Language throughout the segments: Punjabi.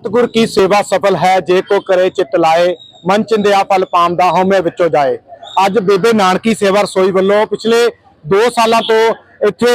ਸਤਿਗੁਰ ਕੀ ਸੇਵਾ ਸਫਲ ਹੈ, ਜੇ ਕੋ ਕਰੇ ਚਿਤ ਲਾਏ, ਮਨ ਚਿੰਦਿਆ ਫਲ ਪਾਮਦਾ ਹਉਮੈ ਵਿੱਚੋਂ ਜਾਏ। ਅੱਜ ਬੇਬੇ ਨਾਨਕੀ ਸੇਵਾ ਰਸੋਈ ਵੱਲੋਂ ਪਿਛਲੇ 2 ਸਾਲਾਂ ਤੋਂ ਇੱਥੇ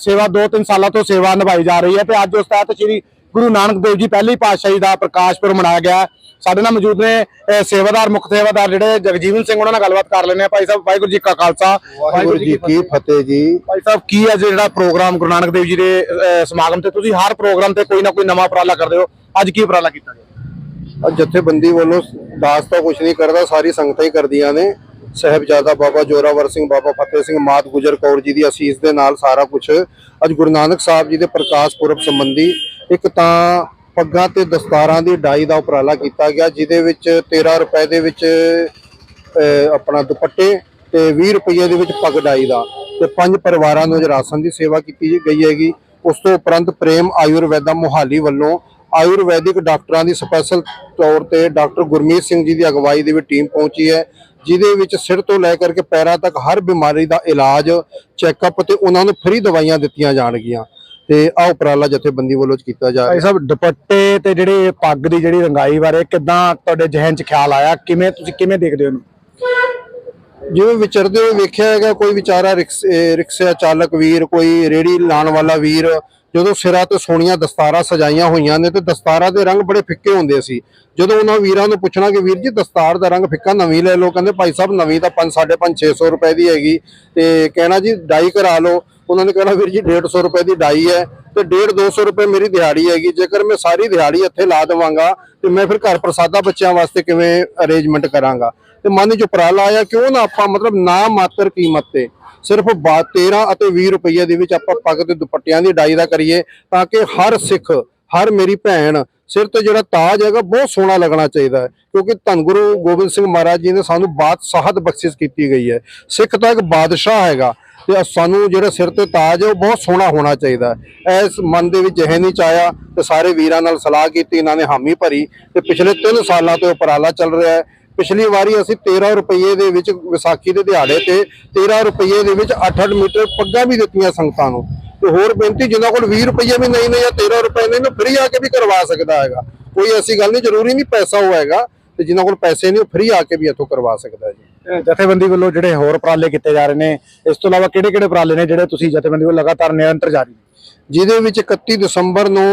ਸੇਵਾ 2-3 ਸਾਲਾਂ ਤੋਂ ਸੇਵਾ ਨਿਭਾਈ ਜਾ ਰਹੀ ਹੈ ਤੇ ਅੱਜ ਉਸ ਤਹਿਤ ਸ੍ਰੀ ਗੁਰੂ ਨਾਨਕ ਦੇਵ ਜੀ ਪਹਿਲੀ ਪਾਤਸ਼ਾਹੀ ਦਾ ਪ੍ਰਕਾਸ਼ ਪੁਰਬ ਮਨਾਇਆ ਗਿਆ। ਸਾਡੇ ਨਾਲ ਮੌਜੂਦ ਨੇ ਸੇਵਾਦਾਰ ਮੁੱਖ ਸੇਵਾਦਾਰ ਜਿਹੜੇ ਜਗਜੀਵਨ ਸਿੰਘ ਉਹਨਾਂ ਨਾਲ ਗੱਲਬਾਤ ਕਰ ਲੈਂਦੇ ਆ ਭਾਈ ਸਾਹਿਬ ਵਾਹਿਗੁਰੂ ਜੀ ਕਾ ਖਾਲਸਾ। ਵਾਹਿਗੁਰੂ ਜੀ ਕੀ ਫਤਿਹ ਜੀ। ਭਾਈ ਸਾਹਿਬ ਕੀ ਹੈ ਜਿਹੜਾ ਪ੍ਰੋਗਰਾਮ ਗੁਰੂ ਨਾਨਕ ਦੇਵ ਜੀ ਦੇ ਸਮਾਗਮ ਤੇ? ਤੁਸੀਂ ਹਰ ਪ੍ਰੋਗਰਾਮ ਤੇ ਕੋਈ ਨਾ ਕੋਈ ਨਵਾਂ ਉਪਰਾਲਾ ਕਰਦੇ ਹੋ। ਅੱਜ ਕੀ ਉਪਰਾਲਾ ਕੀਤਾ ਗਿਆ? ਅੱਜ ਜਥੇਬੰਦੀ ਵੱਲੋਂ ਦਾਸ ਤਾਂ ਕੁਝ ਨਹੀਂ ਕਰਦਾ ਸਾਰੀ ਸੰਗਤਾਂ ਹੀ ਕਰਦੀਆਂ ਨੇ। ਸਹਿਬਜ਼ਾਦਾ ਬਾਬਾ ਜੋਰਾਵਰ ਸਿੰਘ, ਬਾਬਾ ਫਤਿਹ ਸਿੰਘ, ਮਾਤ ਗੁਜਰ ਕੌਰ ਜੀ ਦੀ ਅਸੀਸ ਦੇ ਨਾਲ ਸਾਰਾ ਕੁਝ ਅੱਜ ਗੁਰੂ ਨਾਨਕ ਸਾਹਿਬ ਜੀ ਦੇ ਪ੍ਰਕਾਸ਼ ਪੁਰਬ ਸੰਬੰਧੀ ਇੱਕ ਤਾਂ ਪੱਗਾਂ ਤੇ ਦਸਤਾਰਾਂ ਦੀ ਡਾਈ ਦਾ ਉਪਰਾਲਾ ਕੀਤਾ ਗਿਆ, ਜਿਹਦੇ ਵਿੱਚ 13 ਰੁਪਏ ਦੇ ਵਿੱਚ ਆਪਣਾ ਦੁਪੱਟੇ ਤੇ 20 ਰੁਪਏ ਦੇ ਵਿੱਚ ਪੱਗ ਡਾਈ ਦਾ ਤੇ ਪੰਜ ਪਰਿਵਾਰਾਂ ਨੂੰ ਅੱਜ ਰਾਸ਼ਨ ਦੀ ਸੇਵਾ ਕੀਤੀ ਗਈ ਹੈਗੀ। ਉਸ ਤੋਂ ਉਪਰੰਤ ਪ੍ਰੇਮ ਆਯੁਰਵੈਦਾ ਮੁਹਾਲੀ ਵੱਲੋਂ ਆਯੁਰਵੈਦਿਕ ਡਾਕਟਰਾਂ ਦੀ ਸਪੈਸ਼ਲ ਤੌਰ ਤੇ ਡਾਕਟਰ ਗੁਰਮੀਤ ਸਿੰਘ ਜੀ ਦੀ ਅਗਵਾਈ ਦੇ ਵਿੱਚ ਟੀਮ ਪਹੁੰਚੀ ਹੈ। ਜਿਹਦੇ ਵਿੱਚ ਸਿਰ ਤੋਂ ਲੈ ਕਰਕੇ ਪੈਰਾਂ ਤੱਕ ਹਰ ਬਿਮਾਰੀ ਦਾ ਇਲਾਜ ਚੈੱਕਅਪ ਤੇ ਉਹਨਾਂ ਨੂੰ ਫ੍ਰੀ ਦਵਾਈਆਂ ਦਿੱਤੀਆਂ ਜਾਣਗੀਆਂ। ਤੇ ਆਹ ਉਪਰਾਲਾ ਜਥੇਬੰਦੀ ਵੱਲੋਂ ਕੀਤਾ ਜਾ ਭਾਈ ਸਾਹਿਬ ਦੁਪੱਟੇ ਤੇ ਜਿਹੜੇ ਪੱਗ ਦੀ ਜਿਹੜੀ ਰੰਗਾਈ ਬਾਰੇ ਕਿਦਾਂ ਤੁਹਾਡੇ ਜ਼ਿਹਨ 'ਚ ਖਿਆਲ ਆਇਆ? ਕਿਵੇਂ ਤੁਸੀਂ ਕਿਵੇਂ ਦੇਖਦੇ ਹੋ ਇਹਨੂੰ? ਜਿਵੇਂ ਵਿਚਰਦੇ ਹੋਏ ਵੇਖਿਆ ਹੈਗਾ ਕੋਈ ਵਿਚਾਰਾ ਰਿਕਸ਼ਾ ਚਾਲਕ ਵੀਰ ਕੋਈ ਰੇੜੀ ਲਾਣ ਵਾਲਾ ਵੀਰ ਜਦੋਂ ਸਿਰਾਂ ਤੇ ਸੋਹਣੀਆਂ ਦਸਤਾਰਾਂ ਸਜਾਈਆਂ ਹੋਈਆਂ ਨੇ ਤੇ ਦਸਤਾਰਾਂ ਦੇ ਰੰਗ ਬੜੇ ਫਿੱਕੇ ਹੁੰਦੇ ਸੀ। ਜਦੋਂ ਉਹਨਾਂ ਵੀਰਾਂ ਨੂੰ ਪੁੱਛਣਾ ਕਿ ਵੀਰ ਜੀ ਦਸਤਾਰ ਦਾ ਰੰਗ ਫਿੱਕਾ ਨਵੀਂ ਲੈ ਲਓ, ਕਹਿੰਦੇ ਭਾਈ ਸਾਹਿਬ ਨਵੀਂ ਤਾਂ 5 5.5 600 ਰੁਪਏ ਦੀ ਹੈਗੀ। ਤੇ ਕਹਿਣਾ ਜੀ ਡਾਈ ਕਰਾ ਲਓ। ਉਹਨਾਂ ਨੇ ਕਹਿਣਾ ਵੀਰ ਜੀ 150 ਰੁਪਏ ਦੀ ਡਾਈ ਹੈ ਤੇ 1.5 200 ਰੁਪਏ ਮੇਰੀ ਦਿਹਾੜੀ ਹੈਗੀ। ਜੇਕਰ ਮੈਂ ਸਾਰੀ ਦਿਹਾੜੀ ਇੱਥੇ ਲਾ ਦੇਵਾਂਗਾ ਤੇ ਮੈਂ ਫਿਰ ਘਰ ਪ੍ਰਸਾਦਾ ਬੱਚਿਆਂ ਵਾਸਤੇ ਕਿਵੇਂ ਅਰੇਂਜਮੈਂਟ ਕਰਾਂਗਾ? ਤੇ ਮਨ ਚ ਉਪਰਾਲਾ ਆਇਆ, ਕਿਉਂ ਨਾ ਆਪਾਂ ਮਤਲਬ ਨਾ ਮਾਤਰ ਕੀਮਤ ਤੇ ਸਿਰਫ ਬਾ- 13 ਅਤੇ 20 ਰੁਪਏ ਦੇ ਵਿੱਚ ਆਪਾਂ ਪੱਗ ਤੇ ਦੁਪੱਟਿਆਂ ਦੀ ਡਾਈ ਦਾ ਕਰੀਏ ਤਾਂ ਕਿ ਹਰ ਸਿੱਖ, ਹਰ ਮੇਰੀ ਭੈਣ ਸਿਰ ਤੇ ਜਿਹੜਾ ਤਾਜ ਹੈਗਾ ਬਹੁਤ ਸੋਹਣਾ ਲੱਗਣਾ ਚਾਹੀਦਾ ਹੈ, ਕਿਉਂਕਿ ਧੰਨ ਗੁਰੂ ਗੋਬਿੰਦ ਸਿੰਘ ਮਹਾਰਾਜ ਜੀ ਨੇ ਸਾਨੂੰ ਬਾਦਸ਼ਾਹਤ ਬਖਸ਼ਿਸ਼ ਕੀਤੀ ਗਈ ਹੈ। ਸਿੱਖ ਤਾਂ ਇੱਕ ਬਾਦਸ਼ਾਹ ਹੈਗਾ ਤੇ ਸਾਨੂੰ ਜਿਹੜਾ ਸਿਰ ਤੇ ਤਾਜ ਹੈ ਉਹ ਬਹੁਤ ਸੋਹਣਾ ਹੋਣਾ ਚਾਹੀਦਾ ਹੈ। ਇਸ ਮਨ ਦੇ ਵਿੱਚ ਇਹ ਨਹੀਂ ਚਾਇਆ ਤੇ ਸਾਰੇ ਵੀਰਾਂ ਨਾਲ ਸਲਾਹ ਕੀਤੀ, ਇਹਨਾਂ ਨੇ ਹਾਮੀ ਭਰੀ ਤੇ ਪਿਛਲੇ 3 ਸਾਲਾਂ ਤੋਂ ਉਪਰਾਲਾ ਚੱਲ ਰਿਹਾ ਹੈ। ਪਿਛਲੀ ਵਾਰੀ ਅਸੀਂ 13 ਰੁਪਏ ਦੇ ਵਿੱਚ ਵਿਸਾਖੀ ਦੇ ਦਿਹਾੜੇ ਤੇ 13 ਰੁਪਏ ਦੇ ਵਿੱਚ 8-8 ਮੀਟਰ ਪੱਗਾਂ ਵੀ ਦਿੱਤੀਆਂ ਸੰਗਤਾਂ ਨੂੰ। ਤੇ ਹੋਰ ਬੇਨਤੀ ਜਿਨ੍ਹਾਂ ਕੋਲ 20 ਰੁਪਏ ਵੀ ਨਹੀਂ ਨੇ ਜਾਂ 13 ਰੁਪਏ ਨਹੀਂ ਨੂੰ ਫ੍ਰੀ ਆ ਕੇ ਵੀ ਕਰਵਾ ਸਕਦਾ ਹੈਗਾ। ਕੋਈ ਐਸੀ ਗੱਲ ਨਹੀਂ ਜ਼ਰੂਰੀ ਨਹੀਂ ਪੈਸਾ ਹੋਏਗਾ ਤੇ ਜਿਨ੍ਹਾਂ ਕੋਲ ਪੈਸੇ ਨਹੀਂ ਉਹ ਫ੍ਰੀ ਆ ਕੇ ਵੀ ਇੱਥੋਂ ਕਰਵਾ ਸਕਦਾ ਹੈ ਜੀ ਜਥੇਬੰਦੀ ਵੱਲੋਂ ਜਿਹੜੇ ਹੋਰ ਉਪਰਾਲੇ ਕੀਤੇ ਜਾ ਰਹੇ ਨੇ ਇਸ ਤੋਂ ਇਲਾਵਾ ਕਿਹੜੇ ਕਿਹੜੇ ਉਪਰਾਲੇ ਨੇ ਜਿਹੜੇ ਤੁਸੀਂ ਜਥੇਬੰਦੀ ਵੱਲੋਂ ਲਗਾਤਾਰ ਨਿਰੰਤਰ ਜਾਰੀ ਜਿਹਦੇ ਵਿੱਚ 31 ਦਸੰਬਰ ਨੂੰ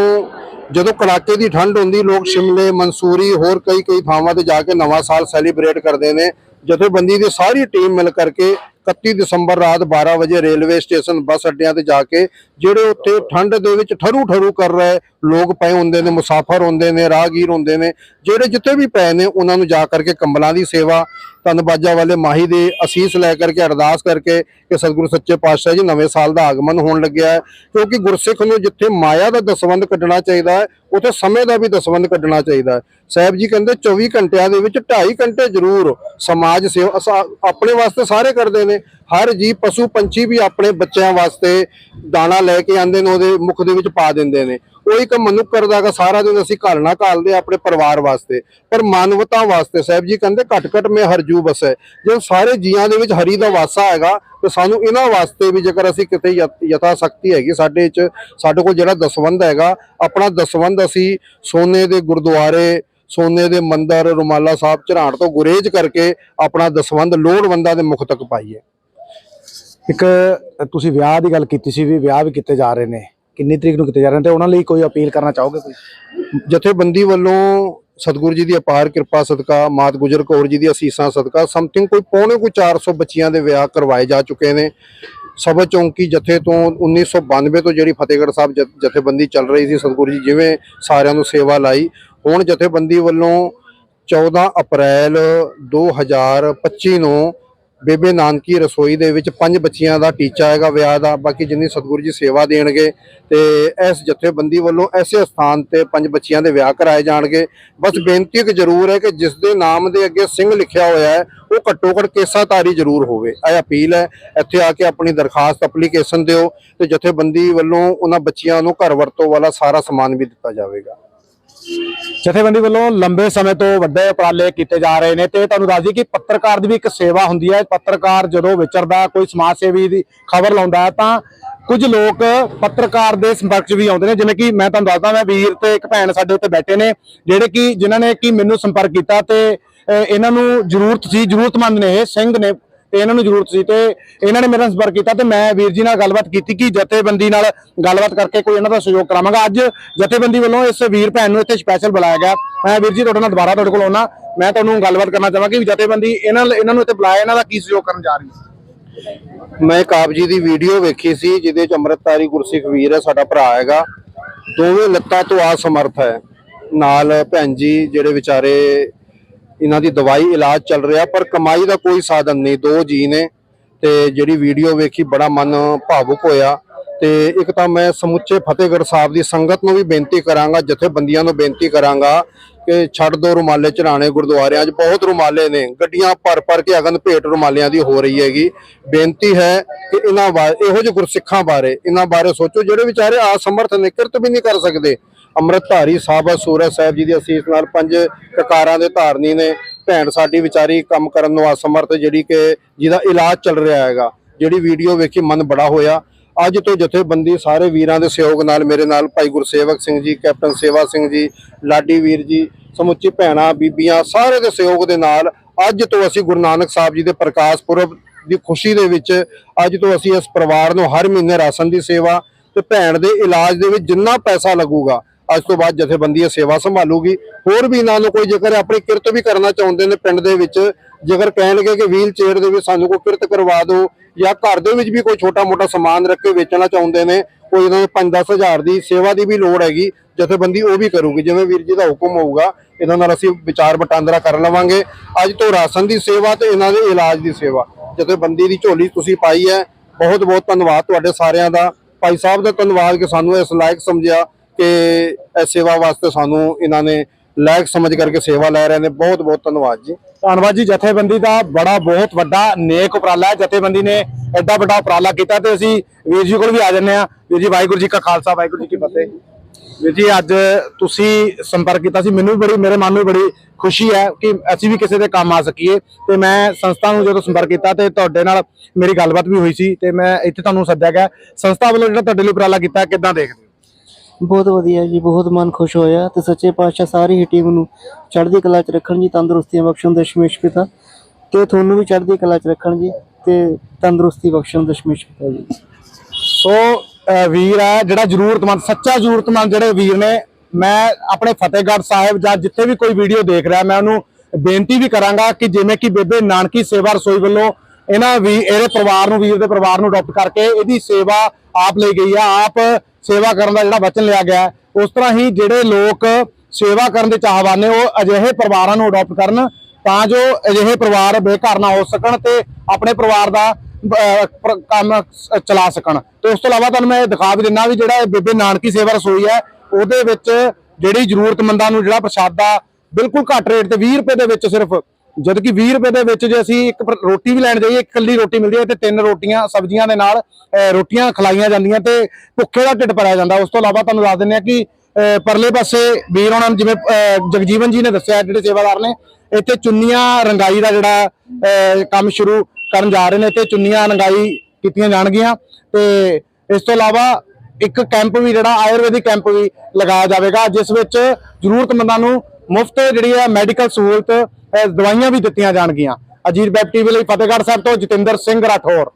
ਜਦੋਂ ਕੜਾਕੇ ਦੀ ਠੰਡ ਹੁੰਦੀ, ਲੋਕ ਸ਼ਿਮਲੇ, ਮਨਸੂਰੀ, ਹੋਰ ਕਈ ਕਈ ਥਾਵਾਂ ਤੇ ਜਾ ਕੇ ਨਵਾਂ ਸਾਲ ਸੈਲੀਬ੍ਰੇਟ ਕਰਦੇ ਨੇ। ਜਥੇਬੰਦੀ ਦੀ ਸਾਰੀ ਟੀਮ ਮਿਲ ਕਰਕੇ 31 ਦਸੰਬਰ ਰਾਤ 12 ਵਜੇ ਰੇਲਵੇ ਸਟੇਸ਼ਨ ਬੱਸ ਅੱਡਿਆਂ ਤੇ ਜਾ ਕੇ ਜਿਹੜੇ ਉੱਥੇ ਠੰਡ ਦੇ ਵਿੱਚ ਠਰੂ ਠਰੂ ਕਰ ਰਹੇ ਲੋਕ ਪਏ ਹੁੰਦੇ ਨੇ, ਮੁਸਾਫਰ ਹੁੰਦੇ ਨੇ, ਰਾਹਗੀਰ ਹੁੰਦੇ ਨੇ, ਜਿਹੜੇ ਜਿੱਥੇ ਵੀ ਪਏ ਨੇ, ਉਹਨਾਂ ਨੂੰ ਜਾ ਕਰਕੇ ਕੰਬਲਾਂ ਦੀ ਸੇਵਾ ਧੰਨਬਾਜਾ ਵਾਲੇ ਮਾਹੀ ਦੇ ਅਸੀਸ ਲੈ ਕਰਕੇ, ਅਰਦਾਸ ਕਰਕੇ ਕਿ ਸਤਿਗੁਰੂ ਸੱਚੇ ਪਾਤਸ਼ਾਹ ਜੀ ਨਵੇਂ ਸਾਲ ਦਾ ਆਗਮਨ ਹੋਣ ਲੱਗਿਆ ਹੈ। ਕਿਉਂਕਿ ਗੁਰਸਿੱਖ ਨੂੰ ਜਿੱਥੇ ਮਾਇਆ ਦਾ ਦਸਵੰਧ ਕੱਢਣਾ ਚਾਹੀਦਾ ਹੈ, ਉੱਥੇ ਸਮੇਂ ਦਾ ਵੀ ਦਸਵੰਧ ਕੱਢਣਾ ਚਾਹੀਦਾ ਹੈ। ਸਾਹਿਬ ਜੀ ਕਹਿੰਦੇ 24 ਘੰਟਿਆਂ ਦੇ ਵਿੱਚ 2.5 ਘੰਟੇ ਜ਼ਰੂਰ ਸਮਾਜ ਸੇਵਾ ਅਸਾ- ਆਪਣੇ ਵਾਸਤੇ ਸਾਰੇ ਕਰਦੇ ਨੇ ਹਰ ਜੀ ਪਸ਼ੂ, ਪੰਛੀ ਵੀ ਆਪਣੇ ਬੱਚਿਆਂ ਵਾਸਤੇ ਦਾਣਾ ਲੈ ਕੇ ਆਉਂਦੇ ਨੇ, ਉਹਦੇ ਮੁਖ ਦੇ ਵਿੱਚ ਪਾ ਦਿੰਦੇ ਨੇ। ਉਹ ਇੱਕ ਮਨੁੱਖ ਕਰਦਾ ਕਰਦਾਗਾ ਸਾਰਾ ਦਿਨ ਅਸੀਂ ਘਾਲਣਾ ਘਾਲਦੇ, ਆਪਣੇ ਪਰਿਵਾਰ ਵਾਸਤੇ। ਪਰ ਮਾਨਵਤਾ ਵਾਸਤੇ, ਸਾਹਿਬ ਜੀ ਕਹਿੰਦੇ ਘਟ ਘਟ ਮੇ ਹਰਜੂ ਬਸੈ ਜੇ ਸਾਰੇ ਜੀਆਂ ਦੇ ਵਿੱਚ ਹਰੀ ਦਾ ਵਾਸਾ ਹੈਗਾ, ਤੇ ਸਾਨੂੰ ਇਹਨਾਂ ਵਾਸਤੇ ਵੀ ਜੇਕਰ ਅਸੀਂ ਕਿਤੇ ਯਥਾ ਸ਼ਕਤੀ ਹੈਗੀ ਸਾਡੇ ਵਿੱਚ ਸਾਡੇ ਕੋਲ ਜਿਹੜਾ ਦਸਵੰਧ ਹੈਗਾ, ਆਪਣਾ ਦਸਵੰਧ ਅਸੀਂ ਸੋਨੇ ਦੇ ਗੁਰਦੁਆਰੇ ਸੋਨੇ ਦੇ ਮੰਦਰ, ਰੁਮਾਲਾ ਸਾਹਿਬ ਚੜਾਣ ਤੋਂ ਗੁਰੇਜ ਕਰਕੇ ਆਪਣਾ ਦਸਵੰਧ ਲੋੜਵੰਦਾਂ ਦੇ ਮੁਖ ਤੱਕ ਪਾਈਏ ਇੱਕ, ਤੁਸੀਂ ਵਿਆਹ ਦੀ ਗੱਲ ਕੀਤੀ ਸੀ ਵੀ ਵਿਆਹ ਵੀ ਕੀਤੇ ਜਾ ਰਹੇ ਨੇ। ਕਿੰਨੀ ਤਰੀਕ ਨੂੰ ਕੀਤੇ ਜਾ ਰਹੇ ਨੇ ਤੇ ਉਹਨਾਂ ਲਈ ਕੋਈ ਅਪੀਲ ਕਰਨਾ ਚਾਹੋਗੇ ਕੋਈ? ਜਥੇਬੰਦੀ ਵੱਲੋਂ ਸਤਿਗੁਰੂ ਜੀ ਦੀ ਅਪਾਰ ਕਿਰਪਾ ਸਦਕਾ, ਮਾਤ ਗੁਜਰ ਕੌਰ ਜੀ ਦੀ ਅਸੀਸਾਂ ਸਦਕਾ, ਸਮਥਿੰਗ ਕੋਈ ਪੌਣੇ ਕੋਈ 400 ਬੱਚੀਆਂ ਦੇ ਵਿਆਹ ਕਰਵਾਏ ਜਾ ਚੁੱਕੇ ਨੇ। ਸਬਾ ਚੌਂਕੀ ਜਥੇ ਤੋਂ 1992 ਤੋਂ ਜਿਹੜੀ ਫਤਿਹਗੜ੍ਹ ਸਾਹਿਬ ਜਥੇਬੰਦੀ ਚੱਲ ਰਹੀ ਸੀ ਸਤਿਗੁਰੂ ਜੀ, ਜਿਵੇਂ ਸਾਰਿਆਂ ਨੂੰ ਸੇਵਾ ਲਾਈ ਹੁਣ ਜਥੇਬੰਦੀ ਵੱਲੋਂ 14 ਅਪ੍ਰੈਲ 2025 ਨੂੰ ਬੇਬੇ ਨਾਨਕੀ ਰਸੋਈ ਦੇ ਵਿੱਚ ਪੰਜ ਬੱਚੀਆਂ ਦਾ ਟੀਚਾ ਹੈਗਾ, ਵਿਆਹ ਦਾ, ਬਾਕੀ ਜਿੰਨੀ ਸਤਿਗੁਰੂ ਜੀ ਸੇਵਾ ਦੇਣਗੇ ਤੇ ਇਸ ਜਥੇਬੰਦੀ ਵੱਲੋਂ ਐਸੇ ਸਥਾਨ ਤੇ ਪੰਜ ਬੱਚੀਆਂ ਦੇ ਵਿਆਹ ਕਰਾਏ ਜਾਣਗੇ। ਬਸ ਬੇਨਤੀ ਇੱਕ ਜ਼ਰੂਰ ਹੈ ਕਿ ਜਿਸ ਦੇ ਨਾਮ ਦੇ ਅੱਗੇ ਸਿੰਘ ਲਿਖਿਆ ਹੋਇਆ ਹੈ, ਉਹ ਘੱਟੋ ਘੱਟ ਕੇਸਾਧਾਰੀ ਜ਼ਰੂਰ ਹੋਵੇ। ਇਹ ਅਪੀਲ ਹੈ, ਇੱਥੇ ਆ ਕੇ ਆਪਣੀ ਦਰਖਾਸਤ ਐਪਲੀਕੇਸ਼ਨ ਦਿਓ ਤੇ ਜਥੇਬੰਦੀ ਵੱਲੋਂ ਉਹਨਾਂ ਬੱਚੀਆਂ ਨੂੰ ਘਰ ਵਰਤੋਂ ਵਾਲਾ ਸਾਰਾ ਸਮਾਨ ਵੀ ਦਿੱਤਾ ਜਾਵੇਗਾ। ਜਥੇਬੰਦੀ ਵੱਲੋਂ ਲੰਬੇ ਸਮੇਂ ਤੋਂ ਵੱਡੇ ਉਪਰਾਲੇ ਕੀਤੇ ਜਾ ਰਹੇ ਨੇ ਤੇ ਤੁਹਾਨੂੰ ਦੱਸ ਦਈਏ ਕਿ ਪੱਤਰਕਾਰ ਦੀ ਵੀ ਇੱਕ ਸੇਵਾ ਹੁੰਦੀ ਹੈ। ਪੱਤਰਕਾਰ ਜਦੋਂ ਵਿਚਰਦਾ ਕੋਈ ਸਮਾਜ ਸੇਵੀ ਦੀ ਖਬਰ ਲਾਉਂਦਾ ਹੈ, ਤਾਂ ਕੁਝ ਲੋਕ ਪੱਤਰਕਾਰ ਦੇ ਸੰਪਰਕ 'ਚ ਵੀ ਆਉਂਦੇ ਨੇ। ਜਿਵੇਂ ਕਿ ਮੈਂ ਤੁਹਾਨੂੰ ਦੱਸਦਾ, ਮੈਂ ਵੀਰ ਤੇ ਇੱਕ ਭੈਣ ਸਾਡੇ ਉੱਤੇ ਬੈਠੇ ਨੇ, ਜਿਹੜੇ ਕਿ, ਜਿਨ੍ਹਾਂ ਨੇ ਕਿ ਮੈਨੂੰ ਸੰਪਰਕ ਕੀਤਾ ਤੇ ਇਹਨਾਂ ਨੂੰ ਜ਼ਰੂਰਤ ਸੀ, ਜ਼ਰੂਰਤਮੰਦ ਨੇ ਇਹ, ਸਿੰਘ ਨੇ ਤੇ ਇਹਨਾਂ ਨੂੰ ਜ਼ਰੂਰਤ ਸੀ ਤੇ ਇਹਨਾਂ ਨੇ ਮੇਰੇ ਨਾਲ ਸੰਪਰਕ ਕੀਤਾ ਤੇ ਮੈਂ ਵੀਰ ਜੀ ਨਾਲ ਗੱਲਬਾਤ ਕੀਤੀ ਕਿ ਜਥੇਬੰਦੀ ਨਾਲ ਗੱਲਬਾਤ ਕਰਕੇ ਕੋਈ ਇਹਨਾਂ ਦਾ ਸਹਿਯੋਗ ਕਰਾਵਾਂਗਾ। ਅੱਜ ਜਥੇਬੰਦੀ ਵੱਲੋਂ ਇਸ ਵੀਰ ਭੈਣ ਨੂੰ ਇੱਥੇ ਸਪੈਸ਼ਲ ਬੁਲਾਇਆ ਗਿਆ। ਮੈਂ ਵੀਰ ਜੀ ਤੁਹਾਡੇ ਨਾਲ ਦੁਬਾਰਾ ਤੁਹਾਡੇ ਕੋਲ ਆਉਣਾ। ਮੈਂ ਤੁਹਾਨੂੰ ਗੱਲਬਾਤ ਕਰਨਾ ਚਾਹਾਂਗਾ ਕਿ ਜਥੇਬੰਦੀ ਇਹਨਾਂ ਇਹਨਾਂ ਨੂੰ ਇੱਥੇ ਬੁਲਾਇਆ, ਇਹਨਾਂ ਦਾ ਕੀ ਸਹਿਯੋਗ ਕਰਨ ਜਾ ਰਹੀ ਹੈ ਮੈਂ ਕਾਬ ਜੀ ਦੀ ਵੀਡੀਓ ਵੇਖੀ ਸੀ, ਜਿਹਦੇ ਚ ਅੰਮ੍ਰਿਤਧਾਰੀ ਗੁਰਸਿੱਖ ਵੀਰ ਹੈ ਸਾਡਾ ਭਰਾ ਹੈਗਾ। ਦੋਵੇਂ ਲੱਤਾਂ ਤੋਂ ਅਸਮਰਥ ਹੈ। ਨਾਲ ਭੈਣ ਜੀ ਜਿਹੜੇ ਵਿਚਾਰੇ ਇਹਨਾਂ ਦੀ ਦਵਾਈ ਇਲਾਜ ਚੱਲ ਰਿਹਾ, ਪਰ ਕਮਾਈ ਦਾ ਕੋਈ ਸਾਧਨ ਨਹੀਂ। ਦੋ ਜੀ ਨੇ ਤੇ ਜਿਹੜੀ ਵੀਡੀਓ ਵੇਖੀ, ਬੜਾ ਮਨ ਭਾਵੁਕ ਹੋਇਆ। ਤੇ ਇੱਕ ਤਾਂ ਮੈਂ ਸਮੁੱਚੇ ਫਤਿਹਗੜ੍ਹ ਸਾਹਿਬ ਦੀ ਸੰਗਤ ਨੂੰ ਵੀ ਬੇਨਤੀ ਕਰਾਂਗਾ, ਜਥੇਬੰਦੀਆਂ ਨੂੰ ਬੇਨਤੀ ਕਰਾਂਗਾ ਕਿ ਛੱਡ ਦੋ ਰੁਮਾਲੇ ਚੜਾਣੇ ਗੁਰਦੁਆਰਿਆਂ 'ਚ। ਬਹੁਤ ਰੁਮਾਲੇ ਨੇ, ਗੱਡੀਆਂ ਭਰ ਭਰ ਕੇ ਅਗਨ ਭੇਟ ਰੁਮਾਲਿਆਂ ਦੀ ਹੋ ਰਹੀ ਹੈਗੀ। ਬੇਨਤੀ ਹੈ ਕਿ ਇਹਨਾਂ ਬਾਰੇ ਇਹੋ ਜਿਹੇ ਗੁਰਸਿੱਖਾਂ ਬਾਰੇ, ਇਹਨਾਂ ਬਾਰੇ ਸੋਚੋ, ਜਿਹੜੇ ਵਿਚਾਰੇ ਅਸਮਰਥ ਨੇ, ਕਿਰਤ ਵੀ ਨਹੀਂ ਕਰ ਸਕਦੇ। ਅੰਮ੍ਰਿਤਧਾਰੀ ਸਾਹਿਬ ਸੂਰਜ ਸਾਹਿਬ ਜੀ ਦੀ ਅਸੀਸ ਨਾਲ ਪੰਜ ਕਕਾਰਾਂ ਦੇ ਧਾਰਨੀ ਨੇ ਭੈਣ ਸਾਡੀ ਵਿਚਾਰੀ ਕੰਮ ਕਰਨ ਨੂੰ ਅਸਮਰਥ, ਜਿਹੜੀ ਕਿ ਜਿਹਦਾ ਇਲਾਜ ਚੱਲ ਰਿਹਾ ਹੈਗਾ, ਜਿਹੜੀ ਵੀਡੀਓ ਵੇਖੀ ਮਨ ਬੜਾ ਹੋਇਆ। ਅੱਜ ਤੋਂ ਜਥੇਬੰਦੀ ਸਾਰੇ ਵੀਰਾਂ ਦੇ ਸਹਿਯੋਗ ਨਾਲ ਮੇਰੇ ਨਾਲ ਭਾਈ ਗੁਰਸੇਵਕ ਸਿੰਘ ਜੀ, ਕੈਪਟਨ ਸੇਵਾ ਸਿੰਘ ਜੀ, ਲਾਡੀ ਵੀਰ ਜੀ, ਸਮੁੱਚੀ ਭੈਣਾਂ, ਬੀਬੀਆਂ ਸਾਰੇ ਦੇ ਸਹਿਯੋਗ ਦੇ ਨਾਲ ਅੱਜ ਤੋਂ ਅਸੀਂ ਗੁਰੂ ਨਾਨਕ ਸਾਹਿਬ ਜੀ ਦੇ ਪ੍ਰਕਾਸ਼ ਪੁਰਬ ਦੀ ਖੁਸ਼ੀ ਦੇ ਵਿੱਚ ਅੱਜ ਤੋਂ ਅਸੀਂ ਇਸ ਪਰਿਵਾਰ ਨੂੰ ਹਰ ਮਹੀਨੇ ਰਾਸ਼ਨ ਦੀ ਸੇਵਾ ਤੇ ਭੈਣ ਦੇ ਇਲਾਜ ਦੇ ਵਿੱਚ ਜਿੰਨਾ ਪੈਸਾ ਲੱਗੂਗਾ ਅੱਜ ਤੋਂ ਬਾਅਦ ਜਥੇਬੰਦੀ ਇਹ ਸੇਵਾ ਸੰਭਾਲੂਗੀ। ਹੋਰ ਵੀ ਇਹਨਾਂ ਨੂੰ ਕੋਈ ਜੇਕਰ ਆਪਣੀ ਕਿਰਤ ਵੀ ਕਰਨਾ ਚਾਹੁੰਦੇ ਨੇ ਪਿੰਡ ਦੇ ਵਿੱਚ, ਜੇਕਰ ਕਹਿਣਗੇ ਕਿ ਵੀਲ ਚੇਅਰ ਦੇ ਵਿੱਚ ਸਾਨੂੰ ਕੋਈ ਕਿਰਤ ਕਰਵਾ ਦਿਓ ਜਾਂ ਘਰ ਦੇ ਵਿੱਚ ਵੀ ਕੋਈ ਛੋਟਾ ਮੋਟਾ ਸਮਾਨ ਰੱਖ ਕੇ ਵੇਚਣਾ ਚਾਹੁੰਦੇ ਨੇ, ਕੋਈ ਇਹਨਾਂ ਨੂੰ 5-10 ਹਜ਼ਾਰ ਦੀ ਸੇਵਾ ਦੀ ਵੀ ਲੋੜ ਹੈਗੀ, ਜਥੇਬੰਦੀ ਉਹ ਵੀ ਕਰੂਗੀ। ਜਿਵੇਂ ਵੀਰ ਜੀ ਦਾ ਹੁਕਮ ਹੋਊਗਾ, ਇਹਨਾਂ ਨਾਲ ਅਸੀਂ ਵਿਚਾਰ ਵਟਾਂਦਰਾ ਕਰ ਲਵਾਂਗੇ। ਅੱਜ ਤੋਂ ਰਾਸ਼ਨ ਦੀ ਸੇਵਾ ਤੇ ਇਹਨਾਂ ਦੇ ਇਲਾਜ ਦੀ ਸੇਵਾ। ਜਥੇਬੰਦੀ ਦੀ ਝੋਲੀ ਤੁਸੀਂ ਪਾਈ ਹੈ। ਬਹੁਤ ਬਹੁਤ ਧੰਨਵਾਦ ਤੁਹਾਡੇ ਸਾਰਿਆਂ ਦਾ। ਭਾਈ ਸਾਹਿਬ ਦਾ ਧੰਨਵਾਦ ਕਿ ਸਾਨੂੰ ਇਸ ਲਾਇਕ ਸਮਝਿਆ। ਕਿ ਇਸ ਸੇਵਾ ਵਾਸਤੇ ਸਾਨੂੰ ਇਹਨਾਂ ਨੇ ਲਾਇਕ ਸਮਝ ਕਰਕੇ ਸੇਵਾ ਲੈ ਰਹੇ ਨੇ। ਬਹੁਤ ਬਹੁਤ ਧੰਨਵਾਦ ਜੀ। ਧੰਨਵਾਦ ਜੀ। ਜਥੇਬੰਦੀ ਦਾ ਬੜਾ, ਬਹੁਤ ਵੱਡਾ ਨੇਕ ਉਪਰਾਲਾ ਹੈ। ਜਥੇਬੰਦੀ ਨੇ ਐਡਾ ਵੱਡਾ ਉਪਰਾਲਾ ਕੀਤਾ ਤੇ ਅਸੀਂ ਵੀਰ ਜੀ ਕੋਲ ਵੀ ਆ ਜੰਨੇ ਆ ਵੀਰ ਜੀ, ਵਾਹਿਗੁਰੂ ਜੀ ਕਾ ਖਾਲਸਾ, ਵਾਹਿਗੁਰੂ ਜੀ ਕੀ ਫਤਿਹ। ਵੀਰ ਜੀ, ਅੱਜ ਤੁਸੀਂ ਸੰਪਰਕ ਕੀਤਾ ਸੀ। ਮੈਨੂੰ ਵੀ ਬੜੀ, ਮੇਰੇ ਮਨ ਨੂੰ ਵੀ ਬੜੀ ਖੁਸ਼ੀ ਹੈ ਕਿ ਅਸੀਂ ਵੀ ਕਿਸੇ ਦੇ ਕੰਮ ਆ ਸਕੀਏ। ਤੇ ਮੈਂ ਸੰਸਥਾ ਨੂੰ ਜਦੋਂ ਸੰਪਰਕ ਕੀਤਾ ਤੇ ਤੁਹਾਡੇ ਨਾਲ ਮੇਰੀ ਗੱਲਬਾਤ ਵੀ ਹੋਈ ਸੀ। ਤੇ ਮੈਂ ਇੱਥੇ ਤੁਹਾਨੂੰ ਸੱਦਿਆ ਗਿਆ। ਸੰਸਥਾ ਵੱਲੋਂ ਜਿਹੜਾ ਤੁਹਾਡੇ ਲਈ ਉਪਰਾਲਾ ਕੀਤਾ, ਕਿੱਦਾਂ ਦੇਖਦੇ ਬਹੁਤ ਵਧੀਆ ਜੀ, ਬਹੁਤ ਮਨ ਖੁਸ਼ ਹੋਇਆ ਤੇ ਸੱਚੇ ਪਾਤਸ਼ਾਹ ਸਾਰੀ ਹੀ ਟੀਮ ਨੂੰ ਚੜ੍ਹਦੀ ਕਲਾ 'ਚ ਰੱਖਣ ਜੀ, ਤੰਦਰੁਸਤੀਆਂ ਬਖਸ਼ਣ, ਦਸ਼ਮੇਸ਼ ਪਿਤਾ। ਤੇ ਤੁਹਾਨੂੰ ਵੀ ਚੜ੍ਹਦੀ ਕਲਾ 'ਚ ਰੱਖਣ ਜੀ ਤੇ ਤੰਦਰੁਸਤੀ ਬਖਸ਼ਣ, ਦਸ਼ਮੇਸ਼ ਪਿਤਾ ਜੀ। ਸੋ ਵੀਰ ਹੈ ਜਿਹੜਾ ਜ਼ਰੂਰਤਮੰਦ, ਸੱਚਾ ਜ਼ਰੂਰਤਮੰਦ ਜਿਹੜੇ ਵੀਰ ਨੇ, ਮੈਂ ਆਪਣੇ ਫਤਿਹਗੜ੍ਹ ਸਾਹਿਬ ਜਾਂ ਜਿੱਥੇ ਵੀ ਕੋਈ ਵੀਡੀਓ ਦੇਖ ਰਿਹਾ, ਮੈਂ ਉਹਨੂੰ ਬੇਨਤੀ ਵੀ ਕਰਾਂਗਾ ਕਿ ਜਿਵੇਂ ਕਿ ਬੇਬੇ ਨਾਨਕੀ ਸੇਵਾ ਰਸੋਈ ਵੱਲੋਂ ਇਹਨਾਂ ਵੀ, ਇਹਦੇ ਪਰਿਵਾਰ ਨੂੰ ਵੀਰ ਦੇ ਪਰਿਵਾਰ ਨੂੰ ਅਡਾਪਟ ਕਰਕੇ ਇਹਦੀ ਸੇਵਾ ਆਪ ਲਈ ਗਈ ਆ। ਆਪ ਸੇਵਾ ਕਰਨ ਦਾ ਜਿਹੜਾ ਵਚਨ ਲਿਆ ਗਿਆ ਉਸ ਤਰ੍ਹਾਂ ਹੀ ਜਿਹੜੇ ਲੋਕ ਸੇਵਾ ਕਰਨ ਦੇ ਚਾਹਵਾਨ ਨੇ, ਉਹ ਅਜਿਹੇ ਪਰਿਵਾਰਾਂ ਨੂੰ ਅਡਾਪਟ ਕਰਨ ਤਾਂ ਜੋ ਅਜਿਹੇ ਪਰਿਵਾਰ ਬੇਘਰ ਨਾ ਹੋ ਸਕਣ ਤੇ ਆਪਣੇ ਪਰਿਵਾਰ ਦਾ ਕੰਮ ਚਲਾ ਸਕਣ। ਤੇ ਉਸ ਤੋਂ ਇਲਾਵਾ ਤੁਹਾਨੂੰ ਮੈਂ ਇਹ ਦਿਖਾ ਵੀ ਦਿੰਨਾ ਵੀ ਜਿਹੜਾ ਇਹ ਬੇਬੇ ਨਾਨਕੀ ਸੇਵਾ ਰਸੋਈ ਹੈ, ਉਹਦੇ ਵਿੱਚ ਜਿਹੜੀ ਜ਼ਰੂਰਤਮੰਦਾਂ ਨੂੰ ਜਿਹੜਾ ਪ੍ਰਸ਼ਾਦਾ ਬਿਲਕੁਲ ਘੱਟ ਰੇਟ ਤੇ 20 ਰੁਪਏ ਦੇ ਵਿੱਚ ਸਿਰਫ ਜਦ ਕਿ 20 ਰੁਪਏ ਦੇ ਵਿੱਚ ਜੇ ਅਸੀਂ ਇੱਕ ਪਰ- ਰੋਟੀ ਵੀ ਲੈਣ ਜਾਈਏ, ਇੱਕ ਇਕੱਲੀ ਰੋਟੀ ਮਿਲਦੀ ਹੈ ਤੇ ਤਿੰਨ ਰੋਟੀਆਂ ਸਬਜ਼ੀਆਂ ਦੇ ਨਾਲ ਰੋਟੀਆਂ ਖਲਾਈਆਂ ਜਾਂਦੀਆਂ ਤੇ ਭੁੱਖੇ ਦਾ ਢਿੱਡ ਭਰਿਆ ਜਾਂਦਾ। ਉਸ ਤੋਂ ਇਲਾਵਾ ਤੁਹਾਨੂੰ ਦੱਸ ਦਿੰਦੇ ਆ ਕਿ ਪਰਲੇ ਪਾਸੇ ਵੀਰ ਉਹਨਾਂ ਨੂੰ ਜਿਵੇਂ ਜਗਜੀਵਨ ਜੀ ਨੇ ਦੱਸਿਆ ਜਿਹੜੇ ਸੇਵਾਦਾਰ ਨੇ, ਇੱਥੇ ਚੁੰਨੀਆਂ ਰੰਗਾਈ ਦਾ ਜਿਹੜਾ ਕੰਮ ਸ਼ੁਰੂ ਕਰਨ ਜਾ ਰਹੇ ਨੇ, ਇੱਥੇ ਚੁੰਨੀਆਂ ਰੰਗਾਈ ਕੀਤੀਆਂ ਜਾਣਗੀਆਂ ਤੇ ਇਸ ਤੋਂ ਇਲਾਵਾ ਇੱਕ ਕੈਂਪ ਵੀ, ਜਿਹੜਾ ਆਯੁਰਵੈਦਿਕ ਕੈਂਪ ਵੀ ਲਗਾਇਆ ਜਾਵੇਗਾ, ਜਿਸ ਵਿੱਚ ਜ਼ਰੂਰਤਮੰਦਾਂ ਨੂੰ ਮੁਫਤ ਜਿਹੜੀ ਹੈ ਮੈਡੀਕਲ ਸਹੂਲਤ ਦਵਾਈਆਂ ਵੀ ਦਿੱਤੀਆਂ ਜਾਣਗੀਆਂ। ਅਜੀਤ ਵੈਬ ਟੀਵੀ ਲਈ ਫਤਿਹਗੜ੍ਹ ਸਾਹਿਬ ਤੋਂ ਜਤਿੰਦਰ ਸਿੰਘ ਰਾਠੌਰ।